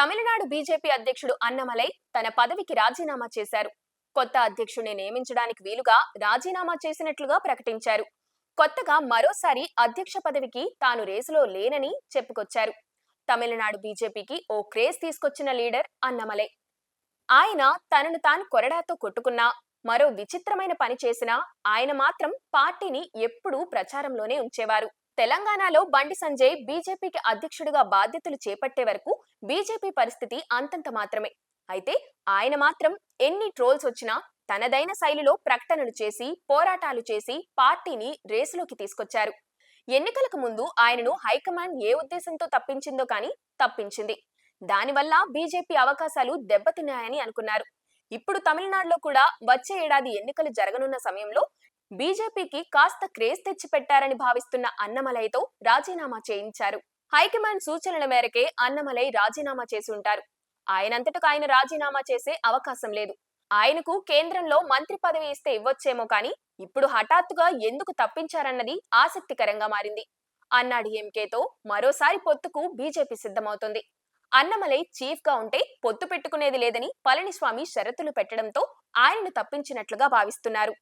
Tamil Nadu BJP అధ్యక్షుడు అన్నమలై తన పదవికి రాజీనామా చేశారు. కొత్త అధ్యక్షుడిని నియమించడానికి వీలుగా రాజీనామా చేసినట్లుగా ప్రకటించారు. కొత్తగా మరోసారి అధ్యక్ష పదవికి తాను రేసులో లేనని చెప్పుకొచ్చారు. తమిళనాడు బీజేపీకి ఓ క్రేజ్ తీసుకొచ్చిన లీడర్ అన్నమలై. ఆయన తనను తాను కొరడాతో కొట్టుకున్నా మరో విచిత్రమైన పని చేసినా ఆయన మాత్రం పార్టీని ఎప్పుడూ ప్రచారంలోనే ఉంచేవారు. తెలంగాణలో బండి సంజయ్ బీజేపీకి అధ్యక్షుడిగా బాధ్యతలు చేపట్టే వరకు బీజేపీ పరిస్థితి అంతంత మాత్రమే. అయితే ఆయన మాత్రం ఎన్ని ట్రోల్స్ వచ్చినా తనదైన శైలిలో ప్రకటనలు చేసి పోరాటాలు చేసి పార్టీని రేసులోకి తీసుకొచ్చారు. ఎన్నికలకు ముందు ఆయనను హైకమాండ్ ఏ ఉద్దేశంతో తప్పించిందో కానీ తప్పించింది. దానివల్ల బీజేపీ అవకాశాలు దెబ్బతిన్నాయని అనుకున్నారు. ఇప్పుడు తమిళనాడులో కూడా వచ్చే ఏడాది ఎన్నికలు జరగనున్న సమయంలో బీజేపీకి కాస్త క్రేజ్ తెచ్చిపెట్టారని భావిస్తున్న అన్నమలైతో రాజీనామా చేయించారు. హైకమాండ్ సూచనల మేరకే అన్నమలై రాజీనామా చేసి ఉంటారు ఆయనంతటకు ఆయన రాజీనామా చేసే అవకాశం లేదు. ఆయనకు కేంద్రంలో మంత్రి పదవి ఇస్తే ఇవ్వొచ్చేమో కానీ ఇప్పుడు హఠాత్తుగా ఎందుకు తప్పించారన్నది ఆసక్తికరంగా మారింది. అన్నాడీఎంకేతో మరోసారి పొత్తుకు బీజేపీ సిద్ధమవుతుంది. అన్నమలై చీఫ్గా ఉంటే పొత్తు పెట్టుకునేది లేదని పళనిస్వామి షరతులు పెట్టడంతో ఆయనను తప్పించినట్లుగా భావిస్తున్నారు.